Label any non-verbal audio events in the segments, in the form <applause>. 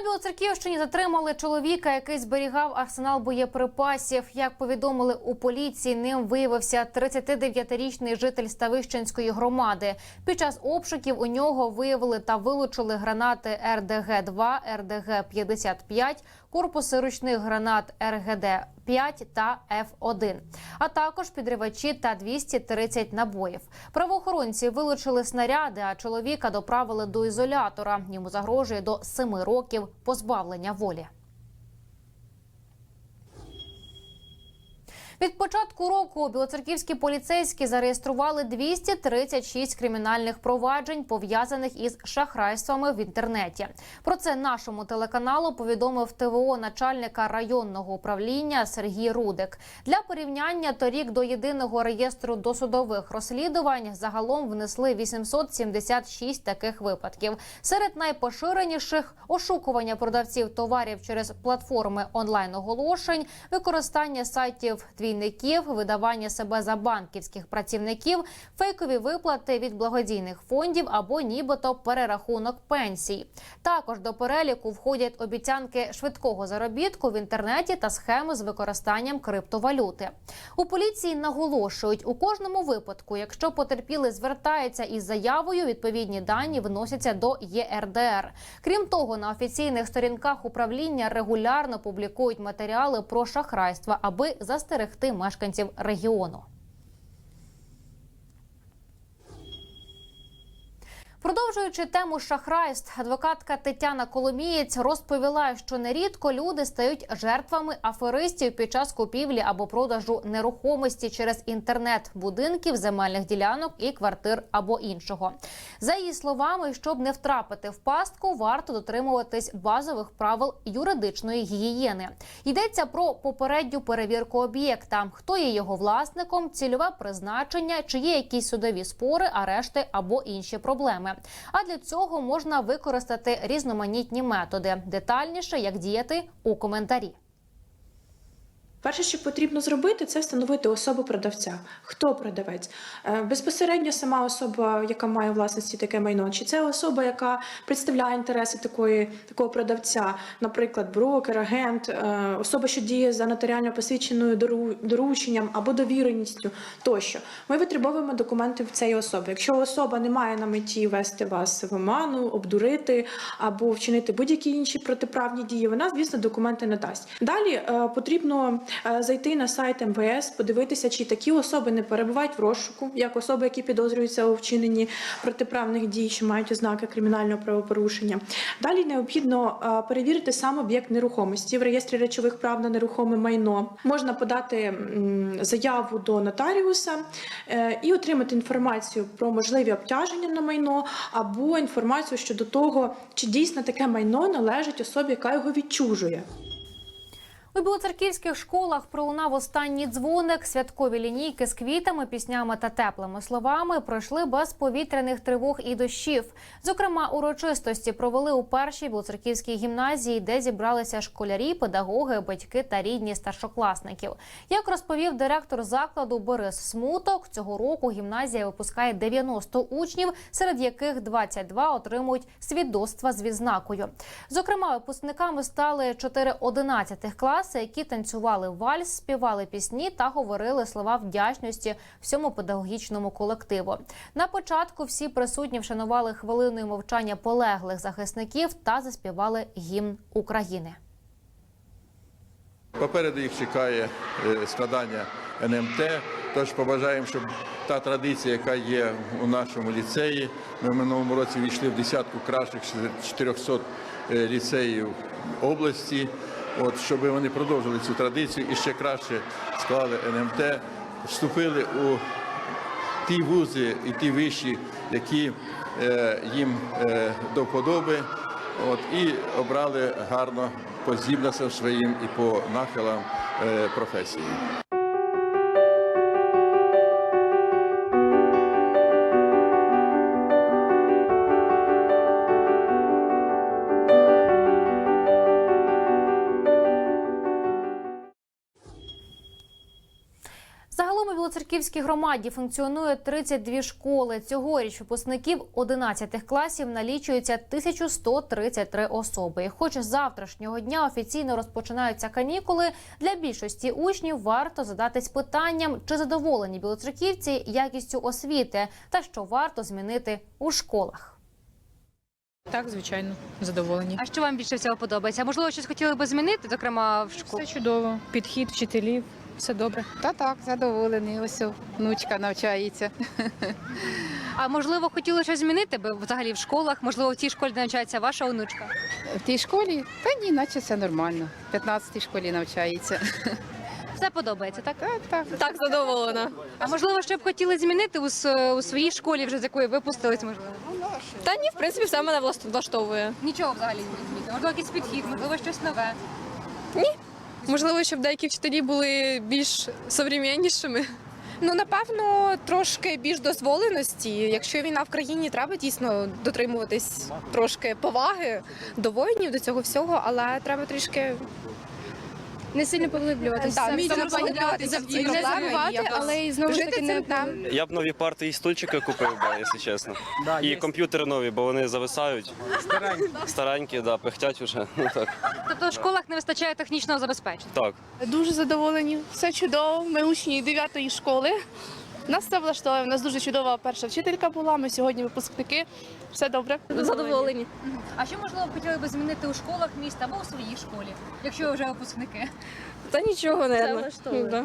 На Білоцерківщині затримали чоловіка, який зберігав арсенал боєприпасів. Як повідомили у поліції, ним виявився 39-річний житель Ставищенської громади. Під час обшуків у нього виявили та вилучили гранати РДГ-2, РДГ-55, корпуси ручних гранат РГД-5 та Ф-1, а також підривачі та 230 набоїв. Правоохоронці вилучили снаряди, а чоловіка доправили до ізолятора. Йому загрожує до 7 років позбавлення волі. Від початку року білоцерківські поліцейські зареєстрували 236 кримінальних проваджень, пов'язаних із шахрайствами в інтернеті. Про це нашому телеканалу повідомив ТВО начальника районного управління Сергій Рудик. Для порівняння торік до єдиного реєстру досудових розслідувань загалом внесли 876 таких випадків. Серед найпоширеніших ошукування продавців товарів через платформи онлайн оголошень, використання сайтів двійників, видавання себе за банківських працівників, фейкові виплати від благодійних фондів або нібито перерахунок пенсій. Також до переліку входять обіцянки швидкого заробітку в інтернеті та схеми з використанням криптовалюти. У поліції наголошують у кожному випадку, якщо потерпілий звертається із заявою, відповідні дані вносяться до ЄРДР. Крім того, на офіційних сторінках управління регулярно публікують матеріали про шахрайства, аби застерегти мешканців регіону. Продовжуючи тему шахрайств, адвокатка Тетяна Коломієць розповіла, що нерідко люди стають жертвами аферистів під час купівлі або продажу нерухомості через інтернет, будинків, земельних ділянок і квартир або іншого. За її словами, щоб не втрапити в пастку, варто дотримуватись базових правил юридичної гігієни. Йдеться про попередню перевірку об'єкта, хто є його власником, цільове призначення, чи є якісь судові спори, арешти або інші проблеми. А для цього можна використати різноманітні методи. Детальніше як діяти у коментарі. Перше, що потрібно зробити, це встановити особу продавця. Хто продавець? Е, Безпосередньо сама особа, яка має власності таке майно, чи це особа, яка представляє інтереси такої, такого продавця, наприклад, брокер, агент, е, особа, що діє за нотаріально посвідченою дору- дорученням або довіреністю тощо. Ми витребовуємо документи в цієї особи. Якщо особа не має на меті вести вас в оману, обдурити або вчинити будь-які інші протиправні дії, вона, звісно, документи не дасть. Далі е, потрібно зайти на сайт МВС, подивитися, чи такі особи не перебувають в розшуку, як особи, які підозрюються у вчиненні протиправних дій, що мають ознаки кримінального правопорушення. Далі необхідно е, перевірити сам об'єкт нерухомості в реєстрі речових прав на нерухоме майно. Можна подати заяву до нотаріуса е, і отримати інформацію про можливі обтяження на майно або інформацію щодо того, чи дійсно таке майно належить особі, яка його відчужує. У білоцерківських школах пролунав останній дзвоник. Святкові лінійки з квітами, піснями та теплими словами пройшли без повітряних тривог і дощів. Зокрема, урочистості провели у першій білоцерківській гімназії, де зібралися школярі, педагоги, батьки та рідні старшокласників. Як розповів директор закладу Борис Смуток, цього року гімназія випускає 90 учнів, серед яких 22 отримують свідоцтва з відзнакою. Зокрема, випускниками стали 4 11 класи, які танцювали вальс, співали пісні та говорили слова вдячності всьому педагогічному колективу. На початку всі присутні вшанували хвилиною мовчання полеглих захисників та заспівали гімн України. Попереду їх чекає е, складання НМТ. Тож побажаємо, щоб та традиція, яка є у нашому ліцеї, ми в минулому році війшли в десятку кращих з 400 е, ліцеїв області. От щоб вони продовжили цю традицію і ще краще склали НМТ, вступили у ті вузи і ті виші, які е, їм е, до вподоби, от, і обрали гарно по здібностям своїм і по нахилам е, професії. Білоцерківській громаді функціонує 32 школи. Цьогоріч випускників 11 класів налічується 1133 особи. І хоч з завтрашнього дня офіційно розпочинаються канікули, для більшості учнів варто задатись питанням, чи задоволені білоцерківці якістю освіти та що варто змінити у школах. Так, звичайно, задоволені. А що вам більше всього подобається? Можливо, щось хотіли би змінити, зокрема в школі? Все чудово. Підхід вчителів, все добре. Та так, задоволений. Ось внучка навчається. А можливо, хотіли щось змінити би взагалі в школах? Можливо, в тій школі, навчається ваша онучка? В тій школі? Та ні, наче все нормально. В 15-й школі навчається. Все подобається, так? Так, так. Так, задоволена. А можливо, що б хотіли змінити у, с- у своїй школі, вже з якої випустились, можливо? Та ні, в принципі, все мене власт- влаштовує. Нічого взагалі не змінити. Можливо, якийсь підхід, можливо, щось нове. Можливо, щоб деякі вчителі були більш современнішими. Ну напевно, трошки більш дозволеності. Якщо війна в країні, треба дійсно дотримуватись трошки поваги до воїнів, до цього всього, але треба трішки Не сильно поглиблюватися. Так, Самі поглиблюватися в ці не проблеми забувати, якось але і знову ж жити таки не цим днем. Я б нові парти і стульчики купив, би, якщо чесно. і комп'ютери нові, бо вони зависають. Старенькі. Старенькі, да, пихтять уже. <laughs> Ну, так. Тобто в школах не вистачає технічного забезпечення. так. Дуже задоволені, все чудово. Ми учні 9 школи. Нас все влаштовує. У нас дуже чудова перша вчителька була. Ми сьогодні випускники. Все добре. Задоволені. А що можливо хотіли би змінити у школах міста або у своїй школі, якщо ви вже випускники? Та нічого, не влаштовує.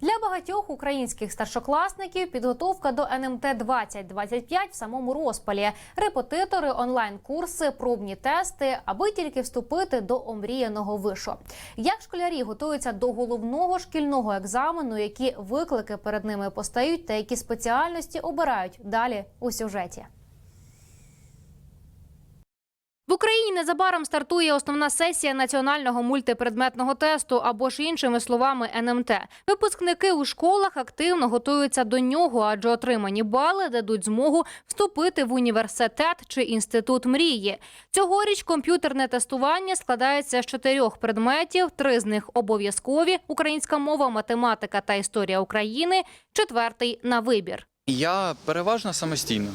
Для багатьох українських старшокласників підготовка до НМТ 2025 в самому розпалі. Репетитори, онлайн-курси, пробні тести, аби тільки вступити до омріяного вишу. Як школярі готуються до головного шкільного екзамену, які виклики перед ними постають, та які спеціальності обирають далі у сюжеті. В Україні незабаром стартує основна сесія національного мультипредметного тесту або ж іншими словами НМТ. Випускники у школах активно готуються до нього, адже отримані бали дадуть змогу вступити в університет чи інститут мрії. Цьогоріч комп'ютерне тестування складається з чотирьох предметів. Три з них обов'язкові: українська мова, математика та історія України. Четвертий на вибір. Я переважно самостійно.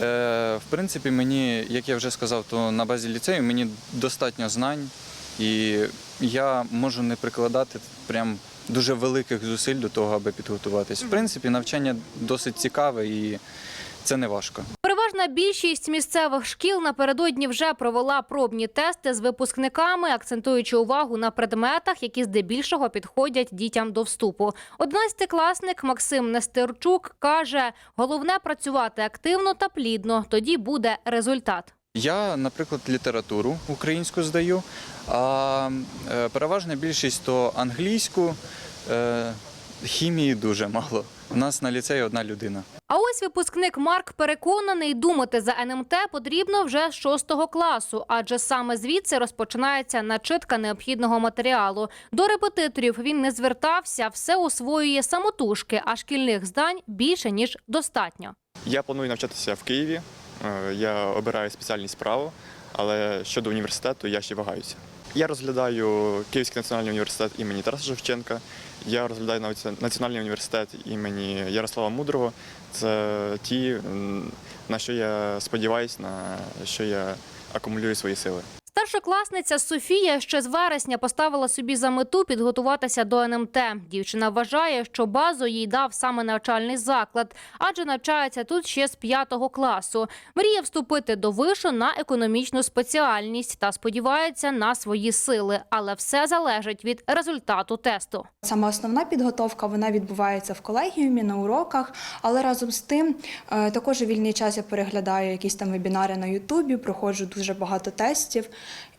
Е, в принципі, мені, як я вже сказав, то на базі ліцею мені достатньо знань, і я можу не прикладати прям дуже великих зусиль до того, аби підготуватись. В принципі, навчання досить цікаве і це не важко. Переважна більшість місцевих шкіл напередодні вже провела пробні тести з випускниками, акцентуючи увагу на предметах, які здебільшого підходять дітям до вступу. Одинадцятикласник Максим Нестерчук каже: головне працювати активно та плідно. Тоді буде результат. Я, наприклад, літературу українську здаю, а е, переважна більшість то англійську, е, хімії дуже мало. У нас на ліцеї одна людина. А ось випускник Марк переконаний, думати за НМТ потрібно вже з шостого класу, адже саме звідси розпочинається начитка необхідного матеріалу. До репетиторів він не звертався, все освоює самотужки, а шкільних здань більше ніж достатньо. Я планую навчатися в Києві. Е, Я обираю спеціальність право, але щодо університету я ще вагаюся. Я розглядаю Київський національний університет імені Тараса Шевченка. Я розглядаю Національний університет імені Ярослава Мудрого. Це ті, на що я сподіваюся, на що я акумулюю свої сили. Старшокласниця Софія ще з вересня поставила собі за мету підготуватися до НМТ. Дівчина вважає, що базу їй дав саме навчальний заклад, адже навчається тут ще з п'ятого класу. Мріє вступити до вишу на економічну спеціальність та сподівається на свої сили, але все залежить від результату тесту. Саме основна підготовка вона відбувається в колегіумі на уроках, але разом з тим е, також у вільний час я переглядаю якісь там вебінари на Ютубі, проходжу дуже багато тестів.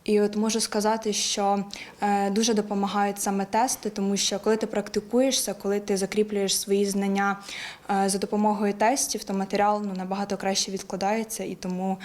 І от можу сказати, що е, дуже допомагають саме тести, тому що коли ти практикуєшся, коли ти закріплюєш свої знання е, за допомогою тестів, то матеріал ну, набагато краще відкладається, і тому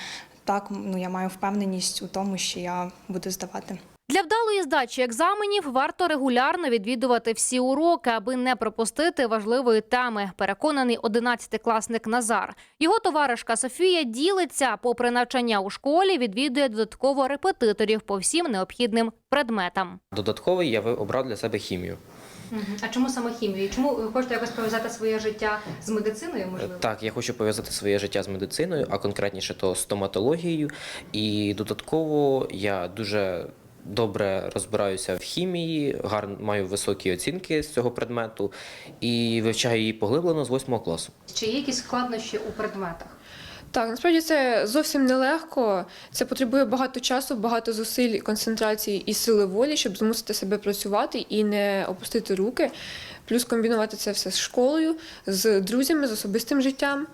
так ну, я маю впевненість у тому, що я буду здавати. Для вдалої здачі екзаменів варто регулярно відвідувати всі уроки, аби не пропустити важливої теми. Переконаний 11-класник Назар. Його товаришка Софія ділиться, попри навчання у школі, відвідує додатково репетиторів по всім необхідним предметам. Додатковий я ви- обрав для себе хімію. А чому саме хімію? Чому ви хочете якось пов'язати своє життя з медициною? Можливо, Так, я хочу пов'язати своє життя з медициною, а конкретніше то стоматологією. І додатково я дуже добре розбираюся в хімії, гарно маю високі оцінки з цього предмету і вивчаю її поглиблено з 8 класу. чи є якісь складнощі у предметах? Так, насправді це зовсім нелегко. Це потребує багато часу, багато зусиль, концентрації і сили волі, щоб змусити себе працювати і не опустити руки. Плюс комбінувати це все з школою, з друзями, з особистим життям.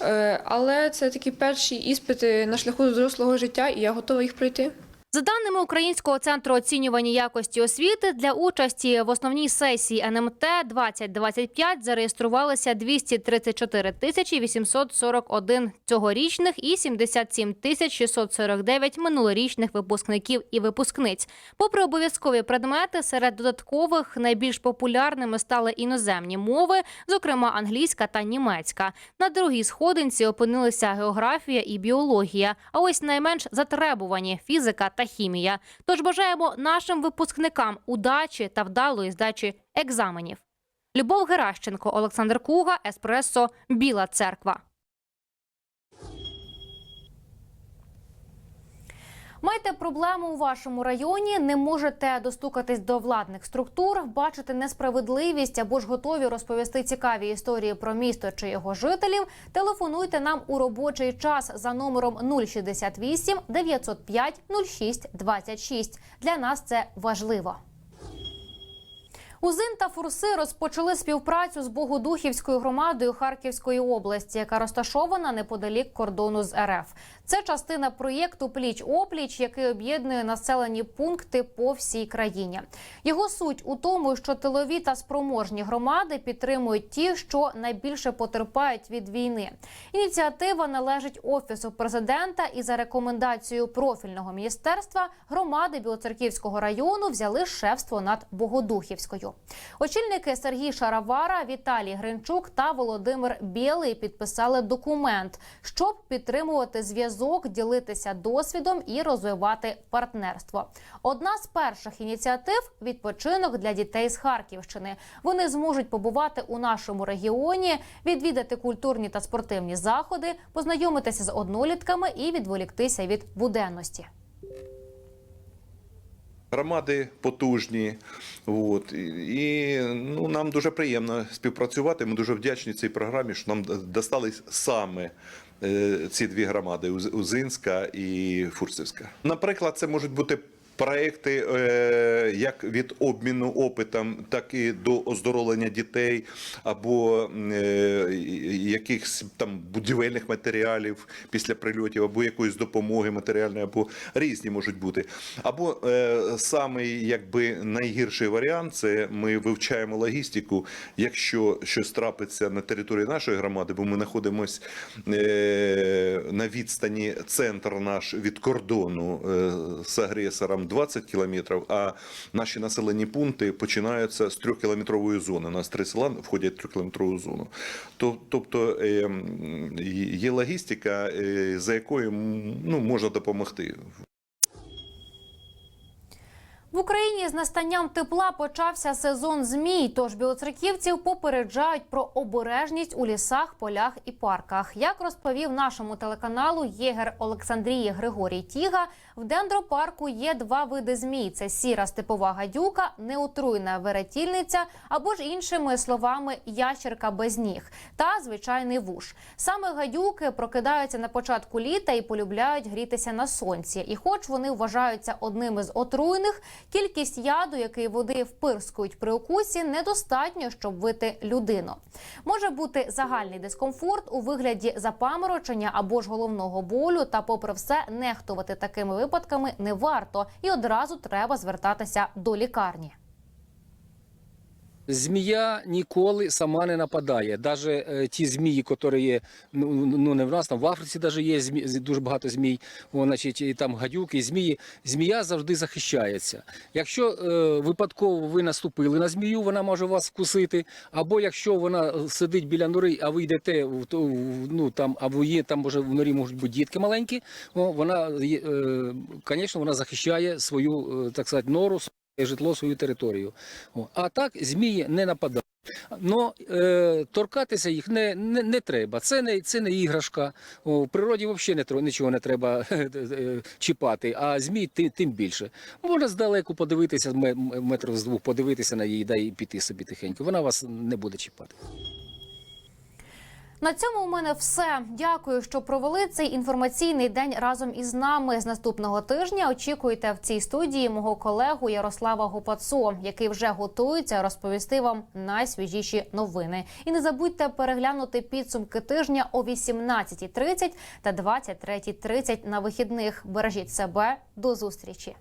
Е, Але це такі перші іспити на шляху до дорослого життя, і я готова їх пройти. За даними Українського центру оцінювання якості освіти, для участі в основній сесії НМТ 2025 зареєструвалися 234 тисячі 841 цьогорічних і 77 тисяч 649 минулорічних випускників і випускниць. Попри обов'язкові предмети, серед додаткових найбільш популярними стали іноземні мови, зокрема англійська та німецька. На другій сходинці опинилися географія і біологія. А ось найменш затребувані фізика та хімія. Тож бажаємо нашим випускникам удачі та вдалої здачі екзаменів. Любов Геращенко, Олександр Куга, Еспресо, Біла Церква. Маєте проблему у вашому районі, не можете достукатись до владних структур, бачите несправедливість або ж готові розповісти цікаві історії про місто чи його жителів. Телефонуйте нам у робочий час за номером 068 905 06 26. Для нас це важливо. Узин та Фурси розпочали співпрацю з Богодухівською громадою Харківської області, яка розташована неподалік кордону з РФ. Це частина проєкту Пліч опліч, який об'єднує населені пункти по всій країні. Його суть у тому, що тилові та спроможні громади підтримують ті, що найбільше потерпають від війни. Ініціатива належить офісу президента, і за рекомендацією профільного міністерства громади Білоцерківського району взяли шефство над Богодухівською. Очільники Сергій Шаравара, Віталій Гринчук та Володимир Білий підписали документ, щоб підтримувати зв'язок, ділитися досвідом і розвивати партнерство. Одна з перших ініціатив відпочинок для дітей з Харківщини. Вони зможуть побувати у нашому регіоні, відвідати культурні та спортивні заходи, познайомитися з однолітками і відволіктися від буденності. Громади потужні, от, і ну, нам дуже приємно співпрацювати. Ми дуже вдячні цій програмі, що нам достались саме ці дві громади Уз- Узинська і Фурсівська. Наприклад, це можуть бути проекти е, як від обміну опитом, так і до оздоровлення дітей або е, якихось там будівельних матеріалів після прильотів, або якоїсь допомоги матеріальної, або різні можуть бути. Або е, самий якби найгірший варіант це ми вивчаємо логістику. Якщо щось трапиться на території нашої громади, бо ми знаходимося на відстані центр наш від кордону з агресором 20 кілометрів, а наші населені пункти починаються з 3-кілометрової зони. У нас три села входять в 3-кілометрову зону. Тобто є логістика, е, за якою ну, можна допомогти. В Україні з настанням тепла почався сезон змій. Тож білоцерківців попереджають про обережність у лісах, полях і парках. Як розповів нашому телеканалу єгер Олександрії Григорій Тіга, в дендропарку є два види змій: це сіра степова гадюка, неотруйна веретільниця або ж іншими словами ящерка без ніг та звичайний вуш. Саме гадюки прокидаються на початку літа і полюбляють грітися на сонці. І, хоч вони вважаються одними з отруйних, кількість яду, який води впирскують при укусі, недостатньо, щоб вити людину. Може бути загальний дискомфорт у вигляді запаморочення або ж головного болю. Та, попри все, нехтувати такими випадками не варто і одразу треба звертатися до лікарні. Змія ніколи сама не нападає. Навіть ті змії, які є, ну, ну не в нас, там в Африці навіть є змі, дуже багато змій, о, значить, і там гадюки, змії. Змія завжди захищається. Якщо е, випадково ви наступили на змію, вона може вас вкусити. Або якщо вона сидить біля нори, а ви йдете в ну, там, або є, там може в норі можуть бути дітки маленькі, о, вона, є, е, звісно, вона захищає свою, е, так сказати, нору, житло, свою територію. А так змії не нападають. Но е, торкатися їх не, не, не треба. Це не, це не іграшка. О, в природі взагалі не, нічого не треба <laughs> е, чіпати, а змій тим, тим більше. Можна здалеку подивитися, ме- м- метрів з двох подивитися на її да, і піти собі тихенько. Вона вас не буде чіпати. На цьому у мене все. Дякую, що провели цей інформаційний день разом із нами. З наступного тижня очікуйте в цій студії мого колегу Ярослава Гопацо, який вже готується розповісти вам найсвіжіші новини. І не забудьте переглянути підсумки тижня о 18.30 та 23.30 на вихідних. Бережіть себе. До зустрічі.